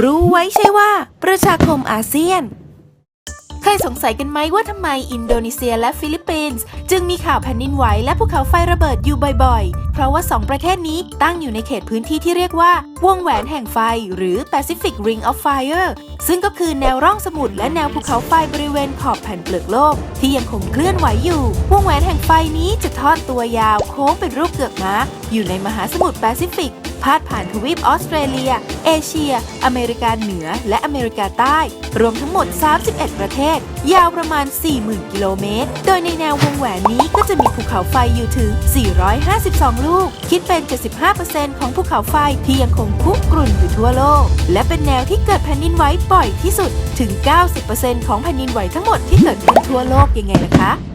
รู้ไว้ใช่ว่า ประชาคมอาเซียน เคยสงสัยกันไหมว่าทำไมอินโดนีเซียและฟิลิปปินส์จึงมีข่าวแผ่นดินไหวและภูเขาไฟระเบิดอยู่บ่อยๆ เพราะว่า 2 ประเทศนี้ตั้งอยู่ในเขตพื้นที่ที่เรียกว่า วงแหวนแห่งไฟ หรือ Pacific Ring of Fire ซึ่งก็คือแนวร่องสมุทรและแนวภูเขาไฟบริเวณขอบแผ่นเปลือกโลก ที่ยังคงเคลื่อนไหวอยู่ วงแหวนแห่งไฟนี้จะทอดตัวยาวโค้งเป็นรูปเกือกม้าอยู่ในมหาสมุทรแปซิฟิก พาดผ่านทวีปออสเตรเลีย เอเชีย อเมริกาเหนือ และอเมริกาใต้ รวมทั้งหมด 31 ประเทศ ยาวประมาณ 40,000 กิโลเมตร โดยในแนววงแหวนนี้ก็จะมีภูเขาไฟอยู่ถึง 452 ลูก คิดเป็น 75%ของภูเขาไฟที่ยังคงคุกกรุ่นอยู่ทั่วโลก และเป็นแนวที่เกิดแผ่นดินไหวบ่อยที่สุดถึง 90%ของแผ่นดินไหวทั้งหมดที่เกิดขึ้นทั่วโลกยังไงล่ะคะ